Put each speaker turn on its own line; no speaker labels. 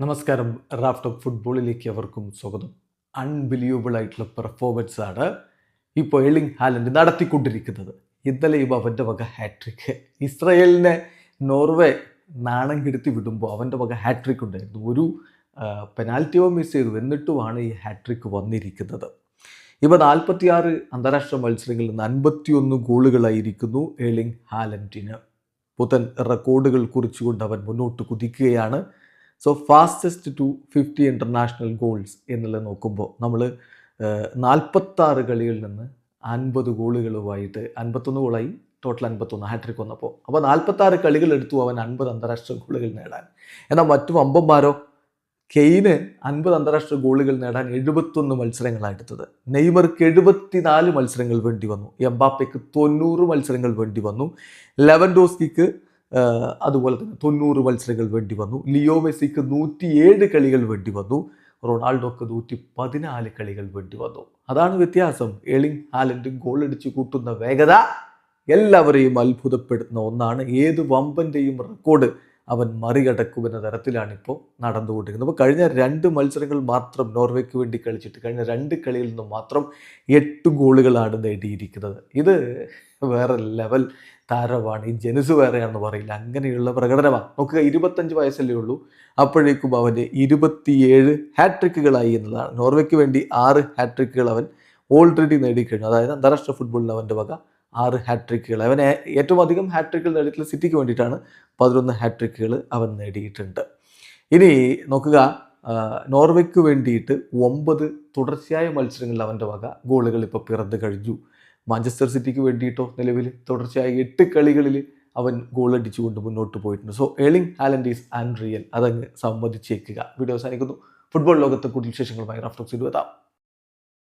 നമസ്കാരം. Raft of ഫുട്ബോളിലേക്ക് അവർക്കും സ്വാഗതം. അൺബിലീവബിൾ ആയിട്ടുള്ള പെർഫോമൻസ് ആണ് ഇപ്പോൾ എളിങ് ഹാലൻഡ് നടത്തിക്കൊണ്ടിരിക്കുന്നത്. ഇന്നലെയും അവന്റെ വക ഹാട്രിക്ക് ഇസ്രയേലിനെ നോർവേ നാണം കെടുത്തി വിടുമ്പോൾ അവന്റെ വക ഹാട്രിക് ഉണ്ടായിരുന്നു. ഒരു പെനാൽറ്റിയോ മിസ് ചെയ്തു. എന്നിട്ടുമാണ് ഈ ഹാട്രിക്ക് വന്നിരിക്കുന്നത്. ഇപ്പോൾ നാൽപ്പത്തിയാറ് അന്താരാഷ്ട്ര മത്സരങ്ങളിൽ നിന്ന് അൻപത്തിയൊന്ന് ഗോളുകളായിരിക്കുന്നു ഏളിംഗ് ഹാലൻഡിന്. പുത്തൻ റെക്കോർഡുകൾ കുറിച്ചുകൊണ്ട് അവൻ മുന്നോട്ട് കുതിക്കുകയാണ്. So fastest to fifty international goals എന്നുള്ളത് നോക്കുമ്പോൾ നമ്മൾ നാൽപ്പത്താറ് കളികളിൽ നിന്ന് അൻപത് ഗോളുകളുമായിട്ട് അൻപത്തൊന്ന് ഗോളായി ടോട്ടൽ അൻപത്തൊന്ന് ഹാട്രിക് വന്നപ്പോൾ അപ്പോൾ നാൽപ്പത്താറ് കളികൾ എടുത്തു അവൻ അൻപത് അന്താരാഷ്ട്ര ഗോളുകൾ നേടാൻ. എന്നാൽ മറ്റു അമ്പന്മാരോ? കെയ്ന് അൻപത് അന്താരാഷ്ട്ര ഗോളുകൾ നേടാൻ എഴുപത്തൊന്ന് മത്സരങ്ങളാണ് എടുത്തത്. നെയ്മർക്ക് എഴുപത്തിനാല് മത്സരങ്ങൾ വേണ്ടി വന്നു. എംബാപ്പയ്ക്ക് തൊണ്ണൂറ് മത്സരങ്ങൾ വേണ്ടി വന്നു. ലെവൻഡോസ്കിക്ക് ആഹ് അതുപോലെ തന്നെ തൊണ്ണൂറ് മത്സരങ്ങൾ വേണ്ടി വന്നു. ലിയോ മെസ്സിക്ക് നൂറ്റിയേഴ് കളികൾ വേണ്ടി വന്നു. റൊണാൾഡോക്ക് നൂറ്റി പതിനാല് കളികൾ വേണ്ടി വന്നു. അതാണ് വ്യത്യാസം. എളിങ് ഹാലൻഡ് ഗോൾ അടിച്ചു കൂട്ടുന്ന വേഗത എല്ലാവരെയും അത്ഭുതപ്പെടുത്തുന്ന ഒന്നാണ്. ഏത് വമ്പന്റെയും റെക്കോർഡ് അവൻ മറികടക്കുമെന്ന തരത്തിലാണിപ്പോൾ നടന്നുകൊണ്ടിരിക്കുന്നത്. അപ്പോൾ കഴിഞ്ഞ രണ്ട് മത്സരങ്ങൾ മാത്രം നോർവേക്ക് വേണ്ടി കളിച്ചിട്ട് കഴിഞ്ഞ രണ്ട് കളിയിൽ നിന്നും മാത്രം എട്ട് ഗോളുകളാണ് നേടിയിരിക്കുന്നത്. ഇത് വേറെ ലെവൽ താരമാണ് ഈ ജനുസ് വേറെയാണെന്ന് പറയില്ല. അങ്ങനെയുള്ള പ്രകടനമാണ്. നോക്കുക ഇരുപത്തഞ്ച് വയസ്സല്ലേ ഉള്ളൂ. അപ്പോഴേക്കും അവന്റെ ഇരുപത്തിയേഴ് ഹാട്രിക്കുകളായി എന്നതാണ്. നോർവേക്ക് വേണ്ടി ആറ് ഹാട്രിക്കുകൾ അവൻ ഓൾറെഡി നേടിക്കഴിഞ്ഞു. അതായത് അന്താരാഷ്ട്ര ഫുട്ബോളിൽ അവന്റെ വക ആറ് ഹാട്രിക്കുകൾ അവൻ ഏറ്റവും അധികം ഹാട്രിക്കുകൾ നേടിയിട്ടുള്ള സിറ്റിക്ക് വേണ്ടിയിട്ടാണ് പതിനൊന്ന് ഹാട്രിക്കുകൾ അവൻ നേടിയിട്ടുണ്ട്. ഇനി നോക്കുക നോർവേക്ക് വേണ്ടിയിട്ട് ഒമ്പത് തുടർച്ചയായ മത്സരങ്ങളിൽ അവന്റെ വക ഗോളുകൾ ഇപ്പോൾ പിറന്നു കഴിഞ്ഞു. മാഞ്ചസ്റ്റർ സിറ്റിക്ക് വേണ്ടിയിട്ടോ നിലവിൽ തുടർച്ചയായി എട്ട് കളികളിൽ അവൻ ഗോൾ അടിച്ചുകൊണ്ട് മുന്നോട്ട് പോയിട്ടുണ്ട്. So Erling Haaland is and real അതങ്ങ് സമ്മതിച്ചേക്കുക. വീഡിയോ അവസാനിക്കുന്നു. ഫുട്ബോൾ ലോകത്തെ കൂടുതൽ വിശേഷങ്ങളുമായി റഫ്റ്റോക്സ് എത്താം.